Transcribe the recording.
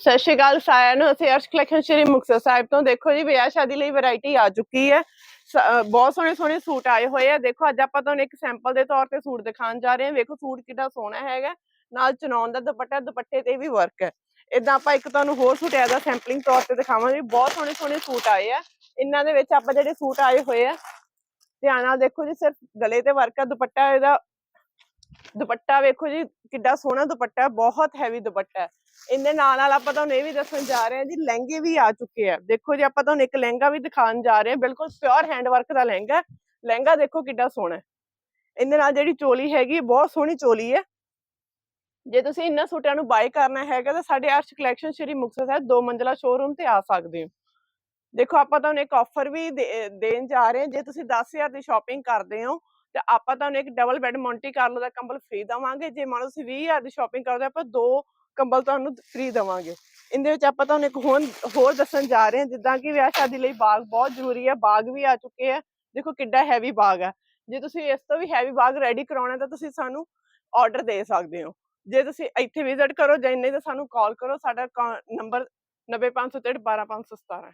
ਸਤਿ ਸ਼੍ਰੀ ਅਕਾਲ ਸਾਰਿਆਂ ਨੂੰ, ਅਸੀਂ ਅਰਸ਼ ਕਲੈਕਸ਼ਨ ਸ਼੍ਰੀ ਮੁਕਤਸਰ ਸਾਹਿਬ ਤੋਂ। ਦੇਖੋ ਜੀ, ਵਿਆਹ ਸ਼ਾਦੀ ਲਈ ਵੈਰਾਈਟੀ ਆ ਚੁੱਕੀ ਹੈ। ਬਹੁਤ ਸੋਹਣੇ ਸੋਹਣੇ ਸੂਟ ਆਏ ਹੋਏ ਆ। ਦੇਖੋ, ਅੱਜ ਆਪਾਂ ਤੁਹਾਨੂੰ ਇੱਕ ਸੈਂਪਲ ਦੇ ਤੌਰ ਤੇ ਸੂਟ ਦਿਖਾਉਣ ਜਾ ਰਹੇ ਹਾਂ। ਵੇਖੋ, ਸੂਟ ਕਿੰਨਾ ਸੋਹਣਾ ਹੈਗਾ। ਨਾਲ ਚਨੌਨ ਦਾ ਦੁਪੱਟਾ, ਦੁਪੱਟੇ ਤੇ ਵੀ ਵਰਕ ਹੈ। ਇਦਾਂ ਆਪਾਂ ਇੱਕ ਤੁਹਾਨੂੰ ਹੋਰ ਸੂਟ ਇਹਦਾ ਸੈਂਪਲਿੰਗ ਤੌਰ ਤੇ ਦਿਖਾਵਾਂਗੇ। ਬਹੁਤ ਸੋਹਣੇ ਸੋਹਣੇ ਸੂਟ ਆਏ ਆ। ਇਹਨਾਂ ਦੇ ਵਿੱਚ ਆਪਾਂ ਜਿਹੜੇ ਸੂਟ ਆਏ ਹੋਏ ਆ, ਧਿਆਨ ਨਾਲ ਦੇਖੋ ਜੀ, ਸਿਰਫ ਗਲੇ ਤੇ ਵਰਕ ਆ, ਦੁਪੱਟਾ ਇਹਦਾ ਦੁਪੱਟਾ ਵੇਖੋ ਜੀ, ਕਿੱਡਾ ਸੋਹਣਾ ਦੁਪੱਟਾ, ਬਹੁਤ ਹੈਵੀ ਦੁਪੱਟਾ। ਇਹਦੇ ਨਾਲ ਨਾਲ ਆਪਾਂ ਤੁਹਾਨੂੰ ਇਹ ਵੀ ਦੱਸਣ ਜਾ ਰਹੇ ਹਾਂ ਜੀ, ਲਹਿੰਗੇ ਵੀ ਆ ਚੁੱਕੇ ਆ। ਦੇਖੋ ਜੀ, ਆਪਾਂ ਤੁਹਾਨੂੰ ਇੱਕ ਲਹਿੰਗਾ ਵੀ ਦਿਖਾਉਣ ਜਾ ਰਹੇ ਹਾਂ, ਬਿਲਕੁਲ ਪਿਓਰ ਹੈਂਡ ਵਰਕ ਦਾ ਲਹਿੰਗਾ ਲਹਿੰਗਾ ਦੇਖੋ ਕਿੱਡਾ ਸੋਹਣਾ ਹੈ। ਇਹਦੇ ਨਾਲ ਜਿਹੜੀ ਚੋਲੀ ਹੈਗੀ, ਬਹੁਤ ਸੋਹਣੀ ਚੋਲੀ ਹੈ। ਜੇ ਤੁਸੀਂ ਇਹਨਾਂ ਸੂਟਾਂ ਨੂੰ ਬਾਈ ਕਰਨਾ ਹੈਗਾ, ਤਾਂ ਸਾਡੇ ਅਰਸ਼ ਕਲੈਕਸ਼ਨ ਸ਼੍ਰੀ ਮੁਕਤਸਰ ਸਾਹਿਬ ਦੋ ਮੰਜ਼ਲਾ ਸ਼ੋਰੂਮ ਤੇ ਆ ਸਕਦੇ ਹੋ। ਦੇਖੋ ਆਪਾਂ ਤੁਹਾਨੂੰ ਇੱਕ ਆਫਰ ਵੀ ਦੇਣ ਜਾ ਰਹੇ ਹਾਂ। ਜੇ ਤੁਸੀਂ 10000 ਦੀ ਸ਼ਾਪਿੰਗ ਕਰਦੇ ਹੋ ਤੇ ਆਪਾਂ ਤੁਹਾਨੂੰ ਇੱਕ ਡਬਲ ਬੈੱਡ ਮੌਂਟੀ ਕਾਰਲੋ ਦਾ ਕੰਬਲ ਫ੍ਰੀ ਦਵਾਂਗੇ, ਜੇ ਮੰਨ ਲਓ ਤੁਸੀਂ 20000 ਦੀ ਸ਼ਾਪਿੰਗ ਕਰਦੇ ਆਪਾਂ ਦੋ ਕੰਬਲ ਤੁਹਾਨੂੰ ਫ੍ਰੀ ਦਵਾਂਗੇ। ਇਹਦੇ ਵਿੱਚ ਆਪਾਂ ਤੁਹਾਨੂੰ ਇੱਕ ਹੋਰ ਹੋਰ ਦੱਸਣ ਜਾ ਰਹੇ ਹਾਂ, ਜਿੱਦਾਂ ਕਿ ਵਿਆਹ ਸ਼ਾਦੀ ਲਈ ਬਾਗ ਬਹੁਤ ਜ਼ਰੂਰੀ ਹੈ, ਬਾਗ ਵੀ ਆ ਚੁੱਕੇ ਆ। ਦੇਖੋ ਕਿੱਡਾ ਹੈਵੀ ਬਾਗ ਹੈ ਜੇ ਤੁਸੀਂ ਇਸ ਤੋਂ ਵੀ ਹੈਵੀ ਬਾਗ ਰੈਡੀ ਕਰਾਉਣਾ ਤਾਂ ਤੁਸੀਂ ਸਾਨੂੰ ਆਰਡਰ ਦੇ ਸਕਦੇ ਹੋ। ਜੇ ਤੁਸੀਂ ਇੱਥੇ ਵਿਜ਼ਿਟ ਕਰੋ ਜਾਂ ਨਹੀਂ ਤਾਂ ਸਾਨੂੰ ਕਾਲ ਕਰੋ, ਸਾਡਾ ਨੰਬਰ 9563 12517 ਹੈ।